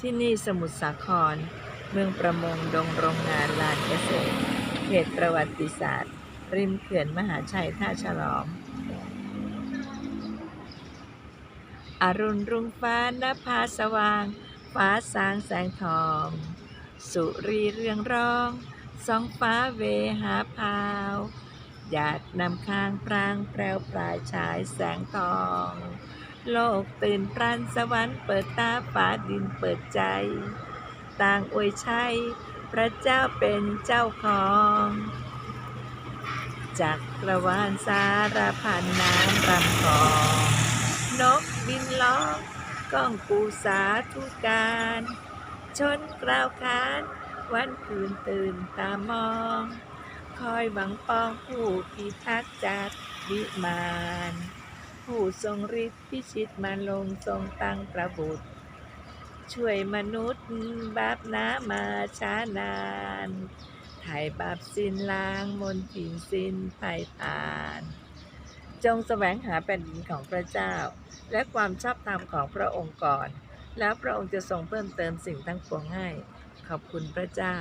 ที่นี่สมุทรสาคร เมืองประมงดงโรงงานลานเกษตร เขตประวัติศาสตร์ ริมเขื่อนมหาชัยท่าฉลอม อรุณรุ่งฟ้านภาสว่าง ฟ้าสางแสงทอง สุรีเรืองร้องสองฟ้าเวหาพาวหยาดนำค้างพรางแปรวปลายฉายแสงทอง โลกตื่นพรันสวรรค์เปิดตาฟ้าดินเปิดใจ ต่างอวยชัย พระเจ้าเป็นเจ้าของจากกระวานสารพันน้ำรำคองนกบินล้องก้องปูสาธุการ ชนกล่าวขานวันคืนตื่นตามอง คอยหวังปองผู้พิทักษ์จากวิมาน ผู้ทรงฤทธิ์พิชิตมาลงทรงตั้งประบุตร ช่วยมนุษย์บาปหนามาช้านานไถ่บาปสิ้นล้างมนทินสิ้นภัยผ่าน จงแสวงหาแผ่นดินของพระเจ้า และความชอบธรรมของพระองค์ก่อน แล้วพระองค์จะทรงเพิ่มเติมสิ่งทั้งปวงให้ ขอบคุณพระเจ้า